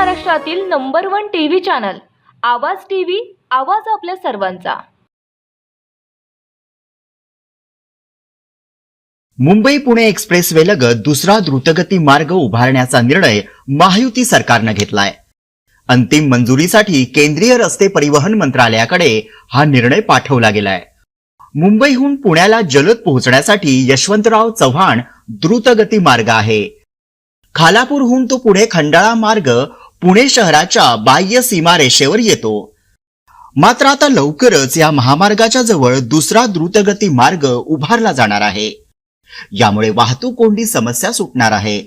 महाराष्ट्रातील number one TV channel Awaaz TV आवाज आपल्या सर्वांचा. मुंबई पुणे एक्सप्रेसवे लगत दुसरा द्रुतगती मार्ग उभारण्याचा निर्णय महायुती सरकारनं घेतलाय. अंतिम मंजुरीसाठी केंद्रीय रस्ते परिवहन मंत्रालयाकडे हा निर्णय पाठवला गेलाय. मुंबईहून पुण्याला जलद पोहोचण्यासाठी यशवंतराव चव्हाण द्रुतगती मार्ग आहे. खालापूरहून तो पुढे खंडाळा मार्ग पुणे शहराच्या बाह्य सीमारेषेवर येतो. मात्र आता लवकरच या महामार्गाच्या जवळ दुसरा द्रुतगती मार्ग उभारला जाणार आहे. यामुळे वाहतूक कोंडी समस्या सुटणार आहे.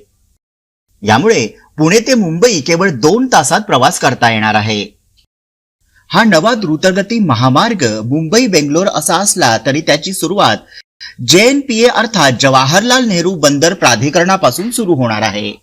यामुळे पुणे ते मुंबई केवळ दोन तासात प्रवास करता येणार आहे. हा नवा द्रुतगती महामार्ग मुंबई बेंगलोर असा असला तरी त्याची सुरुवात जेएनपीए अर्थात जवाहरलाल नेहरू बंदर प्राधिकरणापासून सुरू होणार आहे.